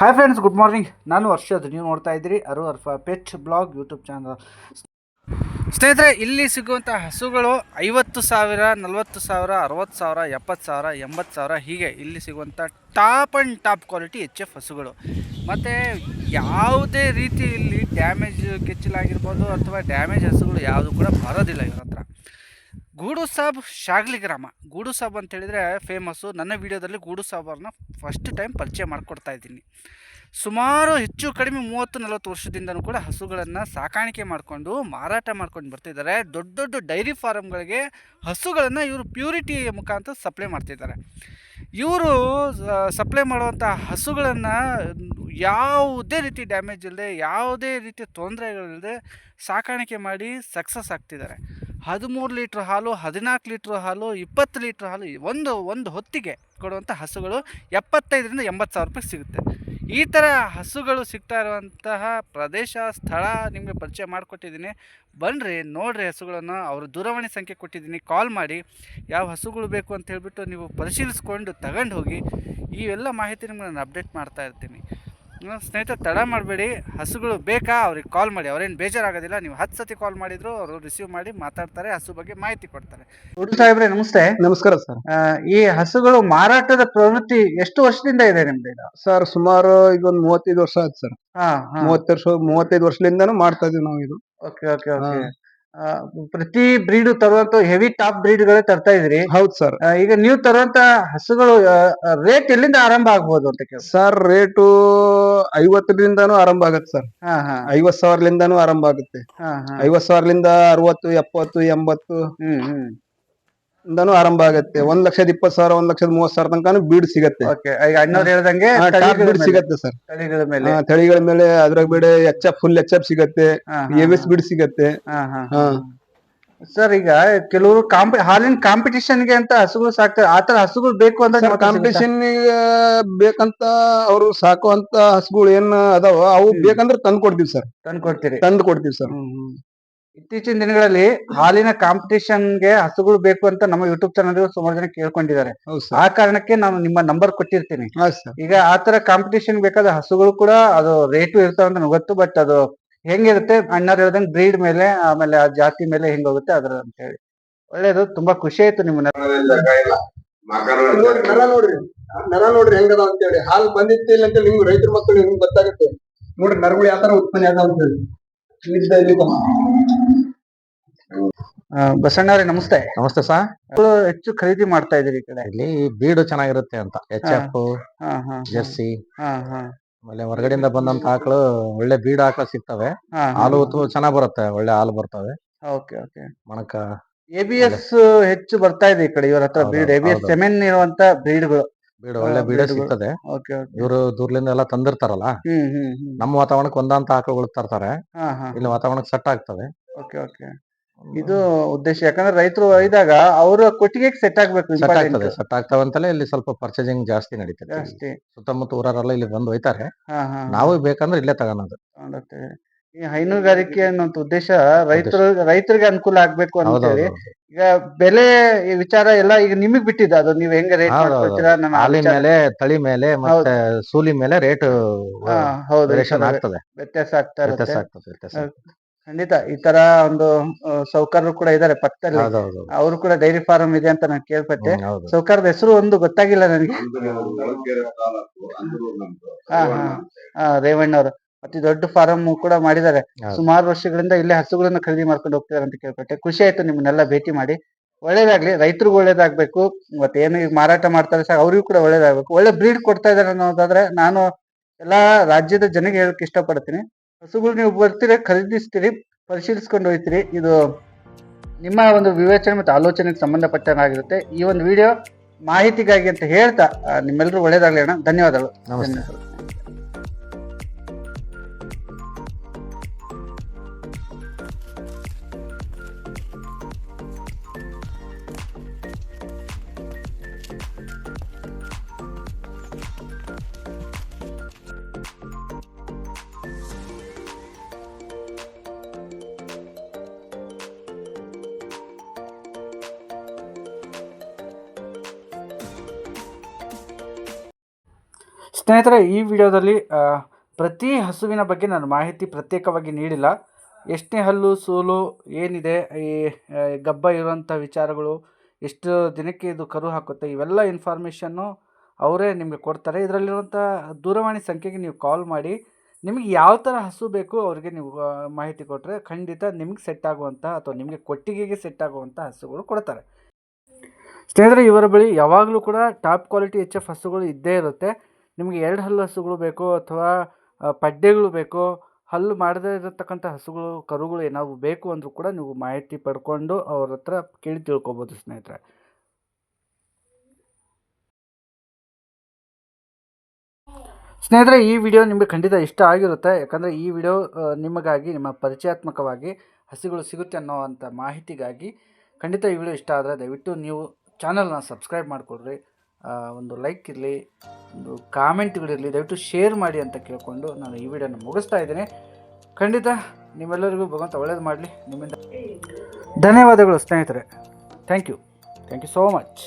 Hi friends good morning ನಾನು ಹರ್ಷದ್ ನೀವು ನೋಡ್ತಾ ಇದ್ದೀರಿ ಅರು ಅರ್ಫ ಪೆಟ್ ಬ್ಲಾಗ್ ಯೂಟ್ಯೂಬ್ ಚಾನಲ್ ಸ್ನೇಹಿತರೆ, ಇಲ್ಲಿ ಸಿಗುವಂಥ ಹಸುಗಳು ಐವತ್ತು ಸಾವಿರ, ನಲವತ್ತು ಸಾವಿರ, ಅರವತ್ತು ಸಾವಿರ, ಎಪ್ಪತ್ತು ಸಾವಿರ, ಎಂಬತ್ತು ಸಾವಿರ, ಹೀಗೆ ಇಲ್ಲಿ ಸಿಗುವಂಥ top and top quality H F ಹಸುಗಳು. ಮತ್ತು ಯಾವುದೇ ರೀತಿ ಇಲ್ಲಿ ಡ್ಯಾಮೇಜ್ ಕೆಚ್ಚಲಾಗಿರ್ಬೋದು ಅಥವಾ ಡ್ಯಾಮೇಜ್ ಹಸುಗಳು ಯಾವುದು ಕೂಡ ಬರೋದಿಲ್ಲ ಇವ್ರ ಗೂಡು ಸಾಬ್ ಶಾಗ್ಲಿ ಗ್ರಾಮ ಗೂಡು ಸಾಬ್ ಅಂತ ಹೇಳಿದರೆ ಫೇಮಸ್ಸು ನನ್ನ ವಿಡಿಯೋದಲ್ಲಿ ಗೂಡು ಸಾಬರನ್ನ ಫಸ್ಟ್ ಟೈಮ್ ಪರಿಚಯ ಮಾಡಿಕೊಡ್ತಾ ಇದ್ದೀನಿ. ಸುಮಾರು ಹೆಚ್ಚು ಕಡಿಮೆ ಮೂವತ್ತು ನಲವತ್ತು ವರ್ಷದಿಂದಲೂ ಕೂಡ ಹಸುಗಳನ್ನು ಸಾಕಾಣಿಕೆ ಮಾಡಿಕೊಂಡು, ಮಾರಾಟ ಮಾಡ್ಕೊಂಡು ಬರ್ತಿದ್ದಾರೆ. ದೊಡ್ಡ ದೊಡ್ಡ ಡೈರಿ ಫಾರಮ್ಗಳಿಗೆ ಹಸುಗಳನ್ನು ಇವರು ಪ್ಯೂರಿಟಿ ಮುಖಾಂತರ ಸಪ್ಲೈ ಮಾಡ್ತಿದ್ದಾರೆ. ಇವರು ಸಪ್ಲೈ ಮಾಡುವಂಥ ಹಸುಗಳನ್ನು ಯಾವುದೇ ರೀತಿ ಡ್ಯಾಮೇಜ್ ಇಲ್ಲದೆ ಯಾವುದೇ ರೀತಿ ತೊಂದರೆಗಳಿಲ್ಲದೆ ಸಾಕಾಣಿಕೆ ಮಾಡಿ ಸಕ್ಸಸ್ ಆಗ್ತಿದ್ದಾರೆ. ಹದಿಮೂರು ಲೀಟ್ರ್ ಹಾಲು, ಹದಿನಾಲ್ಕು ಲೀಟ್ರ್ ಹಾಲು, ಇಪ್ಪತ್ತು ಲೀಟ್ರ್ ಹಾಲು ಒಂದು ಒಂದು ಹೊತ್ತಿಗೆ ಕೊಡುವಂಥ ಹಸುಗಳು ಎಪ್ಪತ್ತೈದರಿಂದ ಎಂಬತ್ತು ಸಾವಿರ ರೂಪಾಯಿ ಸಿಗುತ್ತೆ. ಈ ಥರ ಹಸುಗಳು ಸಿಗ್ತಾ ಇರುವಂತಹ ಪ್ರದೇಶ, ಸ್ಥಳ ನಿಮಗೆ ಪರಿಚಯ ಮಾಡಿಕೊಟ್ಟಿದ್ದೀನಿ. ಬನ್ನಿರಿ ನೋಡಿರಿ ಹಸುಗಳನ್ನು. ಅವರು ದೂರವಾಣಿ ಸಂಖ್ಯೆ ಕೊಟ್ಟಿದ್ದೀನಿ. ಕಾಲ್ ಮಾಡಿ. ಯಾವ ಹಸುಗಳು ಬೇಕು ಅಂತ ಹೇಳಿಬಿಟ್ಟು ನೀವು ಪರಿಶೀಲಿಸ್ಕೊಂಡು ತಗೊಂಡು ಹೋಗಿ. ಇವೆಲ್ಲ ಮಾಹಿತಿ ನಿಮ್ಗೆ ನಾನು ಅಪ್ಡೇಟ್ ಮಾಡ್ತಾ ಇರ್ತೀನಿ. ಸ್ನೇಹಿತರೆ ತಡ ಮಾಡಬೇಡಿ. ಹಸುಗಳು ಬೇಕಾ? ಅವ್ರಿಗೆ ಕಾಲ್ ಮಾಡಿ. ಅವ್ರೇನು ಬೇಜಾರಾಗೋದಿಲ್ಲ. ನೀವು ಹತ್ತು ಸತಿ ಕಾಲ್ ಮಾಡಿದ್ರು ಅವರು ರಿಸೀವ್ ಮಾಡಿ ಮಾತಾಡ್ತಾರೆ ಹಸು ಬಗ್ಗೆ ಮಾಹಿತಿ ಕೊಡ್ತಾರೆ. ಗುರು ಸಾಹೇಬ್ರೆ ನಮಸ್ತೆ. ನಮಸ್ಕಾರ ಸರ್. ಈ ಹಸುಗಳು ಮಾರಾಟದ ಪ್ರವೃತ್ತಿ ಎಷ್ಟು ವರ್ಷದಿಂದ ಇದೆ ನಿಮ್ದು ಇದು ಸರ್ ಸುಮಾರು ಈಗ ಒಂದು ಮೂವತ್ತೈದು ವರ್ಷ ಆಯ್ತು ಸರ್. ಹಾ ಹಾ. ಮೂವತ್ತು ವರ್ಷ ಮೂವತ್ತೈದು ವರ್ಷದಿಂದಾನು ಮಾಡ್ತಾ ಇದೀವಿ ನಾವು ಇದು. ಓಕೆ ಓಕೆ ಓಕೆ ಪ್ರತಿ ಬ್ರೀಡ್ ತರುವಂತ ಹೆವಿ ಟಾಪ್ ಬ್ರೀಡ್ ಗಳೇ ತರ್ತಾ ಇದ್ರಿ ಹೌದು ಸರ್ ಈಗ ನೀವು ತರುವಂತ ಹಸುಗಳು ರೇಟ್ ಎಲ್ಲಿಂದ ಆರಂಭ ಆಗ್ಬಹುದು ಅಂತ ಕೇಳಿ ಸರ್ ರೇಟು ಐವತ್ತರಿಂದಾನು ಆರಂಭ ಆಗುತ್ತೆ ಸರ್ ಹಾ ಹಾ. ಐವತ್ ಸಾವಿರಲಿಂದಾನು ಆರಂಭ ಆಗುತ್ತೆ. ಐವತ್ ಸಾವಿರಲಿಂದ ಅರವತ್ತು ಎಪ್ಪತ್ತು ಎಂಬತ್ತು. ಹ್ಮ್ ಹ್ಮ್. ಇಂದಾನು ಆರಂಭ ಆಗುತ್ತೆ. ಒಂದ್ ಲಕ್ಷದ ಇಪ್ಪತ್ತು ಸಾವಿರ ಒಂದ್ ಲಕ್ಷದ ಮೂವತ್ ಸಾವಿರ ತನಕ ಬೀಡ್ ಸಿಗತ್ತೆ. ಓಕೆ ಈಗ ಅಣ್ಣವ್ರು ಹೇಳ್ದಂಗೆ ಟಾಪ್ ತಳಿಗಳ ಬೀಡ್ ಮೇಲೆ- ಸಿಗತ್ತೆ ಸರ್. ತಳಿಗಳ ಮೇಲೆ. ತಳಿಗಳ ಮೇಲೆ ಅದ್ರಾಗ ಬೇಡ H F full H F ಸಿಗತ್ತೆ. ಹಾ, ಎವಿಸ್ ಬೀಡ್ ಸಿಗತ್ತೆ. ಹಾ, ಹಾ, ಹಾ. ಸರ್ ಈಗ ಕೆಲವರು ಕಾಂಪಿ ಹಾಲಿನ ಕಾಂಪಿಟಿಷನ್ಗೆ ಅಂತ ಹಸುಗಳು ಸಾಕ್ತಾರೆ ಆತರ ಹಸುಗಳು ಬೇಕು ಅಂತ ಕಾಂಪಿಟೇಷನ್ ಬೇಕಂತ ಅವರು ಸಾಕುವಂತ ಹಸುಗಳು ಏನ್ ಅದಾವ ಅವು. ಬೇಕಂದ್ರೆ ತಂದ್ ಕೊಡ್ತೀವಿ ಸರ್? ತಂದು ಕೊಡ್ತೀರಿ ತಂದ್ ಕೊಡ್ತೀವಿ ಸರ್. ಹ್ಮ್, ಹ್ಮ್. ಇತ್ತೀಚಿನ ದಿನಗಳಲ್ಲಿ ಹಾಲಿನ ಕಾಂಪಿಟೇಷನ್ಗೆ ಹಸುಗಳು ಬೇಕು ಅಂತ ನಮ್ಮ ಯೂಟ್ಯೂಬ್ ಚಾನಲ್ ಸುಮಾರು ಜನ ಕೇಳ್ಕೊಂಡಿದ್ದಾರೆ. ಹೌದು ಆ ಕಾರಣಕ್ಕೆ ನಾನು ನಿಮ್ಮ ನಂಬರ್ ಕೊಟ್ಟಿರ್ತೀನಿ. ಈಗ ಆತರ ಕಾಂಪಿಟೇಷನ್ ಬೇಕಾದ ಹಸುಗಳು ಕೂಡ ಅದು ರೇಟು ಇರ್ತಾವ ಅಂತ ಗೊತ್ತು ಬಟ್ ಅದು ಹೆಂಗಿರುತ್ತೆ? ಅಣ್ಣಾರು ಹೇಳ್ದಂಗೆ ಬ್ರೀಡ್ ಮೇಲೆ ಆಮೇಲೆ ಆ ಜಾತಿ ಮೇಲೆ ಹೆಂಗ್ ಹೋಗುತ್ತೆ ಅದ್ರ ಅಂತ ಹೇಳಿ. ಒಳ್ಳೇದು ತುಂಬಾ ಖುಷಿ ಆಯ್ತು ನಿಮ್ಮ ನರ ನೋಡ್ರಿ ನರ ನೋಡ್ರಿ. ಹೆಂಗದ ಅಂತ ಹೇಳಿ. ಹಾಲ್ ಬಂದಿತ್ತು ಇಲ್ಲ ಅಂತ ನಿಮ್ಗೆ ರೈತರ ಮಕ್ಕಳು ನಿಮ್ಗೆ ಗೊತ್ತಾಗುತ್ತೆ? ನೋಡ್ರಿ ನರಗಳು ಯಾವ ತರ ಉತ್ಪನ್ನ ಅದ ಅಂತ ಹೇಳಿ. ಬಸಣ್ಣವ್ರೆ ನಮಸ್ತೆ. ನಮಸ್ತೆ ಸರ್ ಹೆಚ್ಚು ಖರೀದಿ ಮಾಡ್ತಾ ಇದೀರಿ ಈ ಕಡೆ. ಇಲ್ಲಿ ಬೀಡು ಚೆನ್ನಾಗಿರುತ್ತೆ ಅಂತ. ಎಚ್ ಎಫ್ ಜರ್ಸಿ ಆಮೇಲೆ ಹೊರಗಡೆಯಿಂದ ಬಂದಂತ ಆಕಳು ಒಳ್ಳೆ ಬೀಡು ಆಕಳು ಸಿಗ್ತವೆ. ಹಾಲು ಚೆನ್ನಾಗ್ ಬರುತ್ತೆ ಒಳ್ಳೆ ಹಾಲು ಬರ್ತವೆ. Okay okay. ಮಣಕ A B S ಹೆಚ್ಚು ಬರ್ತಾ ಇದೆ ಈ ಕಡೆ ಇವರ ಹತ್ರ breed A B S semen ಇರುವಂತ ಬ್ರೀಡ್ಗಳು ಬೀಡು ಒಳ್ಳೆ ಬೀಡೆ. ಸಿಗ್ತದೆ. Okay okay. ಇವರು ದೂರ್ಲಿಂದ ಎಲ್ಲ ತಂದಿರ್ತಾರಲ್ಲ ಹ್ಮ್ ಹ್ಮ್ ಹ್ಮ್. ನಮ್ಮ ವಾತಾವರಣಕ್ಕೆ ಒಂದಂತ ಆಕಳುಗಳು ತರ್ತಾರೆ ಹಾ ಹಾ. ಇಲ್ಲಿ ವಾತಾವರಣಕ್ಕೆ ಸೆಟ್ ಆಗ್ತವೆ ಓಕೆ ಓಕೆ. ಇದು ಉದ್ದೇಶ ಯಾಕಂದ್ರೆ ರೈತರು ಒಯ್ದಾಗ ಅವರ ಕೊಟ್ಟಿಗೆ ಸೆಟ್ ಆಗ್ಬೇಕು ಸೆಟ್ ಆಗ್ತಾವ ಆಗ್ತದೆ ಸೆಟ್ ಆಗ್ತಾವಂತಲೇ ಇಲ್ಲಿ ಸ್ವಲ್ಪ ಪರ್ಚೇಸಿಂಗ್ ಜಾಸ್ತಿ ನಡೀತದೆ ಜಾಸ್ತಿ. ಸುತ್ತಮುತ್ತ ಊರವರೆಲ್ಲ ಇಲ್ಲಿ ಬಂದು ಒಯ್ತಾರೆ. ಹಾ ಹಾ ನಾವು ಬೇಕಂದ್ರೆ ಇಲ್ಲೇ ತಗೊಂಡೋಗ್ತೇವೆ. ಈ ಹೈನುಗಾರಿಕೆ ಅನ್ನೋಂತ ಉದ್ದೇಶ ರೈತರು ರೈತರಿಗೆ ಅನುಕೂಲ ಆಗ್ಬೇಕು ಅಂತ ಹೇಳಿ. ಈಗ ಬೆಲೆ ಈ ವಿಚಾರ ಎಲ್ಲ ಈಗ ನಿಮಗ್ ಬಿಟ್ಟಿದ್ದ ಅದು ನೀವ್ ಹೆಂಗ ರೇಟ್ ಹೌದು, ಮಾಡ್ಕೊಳ್ತೀರಾ ಹಾಲಿನ ವಿಚಾರ- ಮೇಲೆ ತಳಿ ಮೇಲೆ ಮತ್ತೆ ಸೂಲಿ ಮೇಲೆ ರೇಟ್ ಹಾ, ಹೌದು. ಈ ವೇರಿಯೇಷನ್ ತರ ಆಗ್ತದೆ. ವ್ಯತ್ಯಾಸ ಆಗ್ತಾ ವ್ಯತ್ಯಾಸ ಇರುತ್ತೆ ಆಗ್ತದೆ ವ್ಯತ್ಯಾಸ ಹೌದು. ಖಂಡಿತ ಈ ತರ ಒಂದು ಆ, ಸೌಕರ್ಯರು ಕೂಡ ಇದಾರೆ ಪಕ್ಕದಲ್ಲಿ. ಹೌದೌದು. ಅವರು ಕೂಡ ಡೈರಿ ಫಾರ್ಮ್ ಇದೆ ಅಂತ ನಾನು ಕೇಳ್ಪಟ್ಟೆ. ಹೌದು. ಸೌಕರ್ಯದ ಹೆಸರು ಒಂದು ಗೊತ್ತಾಗಿಲ್ಲ ನನಗೆ. ಹಾ ಹಾ. ಹಾ ರೇವಣ್ಣ ಅವರು ಅತಿ ದೊಡ್ಡ ಫಾರಂ ಕೂಡ ಮಾಡಿದ್ದಾರೆ. ಸುಮಾರು ವರ್ಷಗಳಿಂದ ಇಲ್ಲೇ ಹಸುಗಳನ್ನ ಖರೀದಿ ಮಾಡ್ಕೊಂಡು ಹೋಗ್ತಿದ್ದಾರೆ ಅಂತ ಕೇಳ್ಪಟ್ಟೆ. ಖುಷಿ ಆಯ್ತು ನಿಮ್ಮನ್ನೆಲ್ಲ ಭೇಟಿ ಮಾಡಿ. ಒಳ್ಳೇದಾಗ್ಲಿ ರೈತರಿಗೂ ಒಳ್ಳೇದಾಗ್ಬೇಕು ಮತ್ತೆ ಏನು ಈಗ ಮಾರಾಟ ಮಾಡ್ತಾರೆ ಸರ್ ಅವ್ರಿಗೂ ಕೂಡ ಒಳ್ಳೇದಾಗ್ಬೇಕು. ಒಳ್ಳೆ ಬ್ರೀಡ್ ಕೊಡ್ತಾ ಇದಾರೆ ಅನ್ನೋದಾದ್ರೆ ನಾನು ಎಲ್ಲಾ ರಾಜ್ಯದ ಜನಗೆ ಹೇಳಕ್ ಇಷ್ಟಪಡ್ತೀನಿ. ಹಸುಗಳು ನೀವು ಬರ್ತೀರಿ ಖರೀದಿಸ್ತೀರಿ ಪರಿಶೀಲಿಸ್ಕೊಂಡು ಹೋಗ್ತೀರಿ ಇದು ನಿಮ್ಮ ಒಂದು ವಿವೇಚನೆ ಮತ್ತು ಆಲೋಚನೆಗೆ ಸಂಬಂಧಪಟ್ಟನಾಗಿರುತ್ತೆ ಈ ಒಂದು ವಿಡಿಯೋ ಮಾಹಿತಿಗಾಗಿ ಅಂತ ಹೇಳ್ತಾ ನಿಮ್ಮೆಲ್ಲರೂ ಒಳ್ಳೇದಾಗ್ಲಿ ಅಣ್ಣ. ಧನ್ಯವಾದಗಳು. ನಮಸ್ತೆ. ಸ್ನೇಹಿತರೆ, ಈ ವಿಡಿಯೋದಲ್ಲಿ ಪ್ರತಿ ಹಸುವಿನ ಬಗ್ಗೆ ನಾನು ಮಾಹಿತಿ ಪ್ರತ್ಯೇಕವಾಗಿ ನೀಡಿಲ್ಲ. ಎಷ್ಟನೇ ಹಲ್ಲು, ಸೋಲು ಏನಿದೆ, ಈ ಗಬ್ಬ ಇರುವಂಥ ವಿಚಾರಗಳು, ಎಷ್ಟು ದಿನಕ್ಕೆ ಇದು ಕರು ಹಾಕುತ್ತೆ, ಇವೆಲ್ಲ ಇನ್ಫಾರ್ಮೇಷನ್ನು ಅವರೇ ನಿಮಗೆ ಕೊಡ್ತಾರೆ. ಇದರಲ್ಲಿರುವಂಥ ದೂರವಾಣಿ ಸಂಖ್ಯೆಗೆ ನೀವು ಕಾಲ್ ಮಾಡಿ, ನಿಮಗೆ ಯಾವ ಥರ ಹಸು ಬೇಕು ಅವರಿಗೆ ನೀವು ಮಾಹಿತಿ ಕೊಟ್ಟರೆ ಖಂಡಿತ ನಿಮಗೆ ಸೆಟ್ ಆಗುವಂಥ ಅಥವಾ ನಿಮಗೆ ಕೊಟ್ಟಿಗೆಗೆ ಸೆಟ್ ಆಗುವಂಥ ಹಸುಗಳು ಕೊಡ್ತಾರೆ. ಸ್ನೇಹಿತರೆ, ಇವರ ಬಳಿ ಯಾವಾಗಲೂ ಕೂಡ ಟಾಪ್ ಕ್ವಾಲಿಟಿ ಎಚ್ ಎಫ್ ಹಸುಗಳು ಇದ್ದೇ ಇರುತ್ತೆ. ನಿಮಗೆ ಎರಡು ಹಲ್ಲು ಹಸುಗಳು ಬೇಕೋ ಅಥವಾ ಪಡ್ಡೆಗಳು ಬೇಕೋ, ಹಲ್ಲು ಮಾಡದೇ ಇರತಕ್ಕಂಥ ಹಸುಗಳು, ಕರುಗಳು ಏನಾದ್ರು ಬೇಕು ಅಂದರೂ ಕೂಡ ನೀವು ಮಾಹಿತಿ ಪಡ್ಕೊಂಡು ಅವ್ರ ಹತ್ರ ಕೇಳಿ ತಿಳ್ಕೊಬೋದು ಸ್ನೇಹಿತರೆ. ಸ್ನೇಹಿತರೆ, ಈ ವಿಡಿಯೋ ನಿಮಗೆ ಖಂಡಿತ ಇಷ್ಟ ಆಗಿರುತ್ತೆ. ಯಾಕಂದರೆ ಈ ವಿಡಿಯೋ ನಿಮಗಾಗಿ, ನಿಮ್ಮ ಪರಿಚಯಾತ್ಮಕವಾಗಿ ಹಸುಗಳು ಸಿಗುತ್ತೆ ಅನ್ನೋವಂಥ ಮಾಹಿತಿಗಾಗಿ ಖಂಡಿತ ಈ ವಿಡಿಯೋ ಇಷ್ಟ ಆದರೆ ದಯವಿಟ್ಟು ನೀವು ಚಾನಲ್ನ ಸಬ್ಸ್ಕ್ರೈಬ್ ಮಾಡಿಕೊಡ್ರಿ ಒಂದು ಲೈಕ್ ಇರಲಿ, ಒಂದು ಕಾಮೆಂಟ್ಗಳಿರಲಿ ದಯವಿಟ್ಟು ಶೇರ್ ಮಾಡಿ ಅಂತ ಕೇಳಿಕೊಂಡು ನಾನು ಈ ವಿಡಿಯೋನ ಮುಗಿಸ್ತಾ ಇದ್ದೀನಿ. ಖಂಡಿತ ನಿಮ್ಮೆಲ್ಲರಿಗೂ ಭಗವಂತ ಒಳ್ಳೇದು ಮಾಡಲಿ. ನಿಮ್ಮಿಂದ ಧನ್ಯವಾದಗಳು ಸ್ನೇಹಿತರೆ. Thank you thank you so much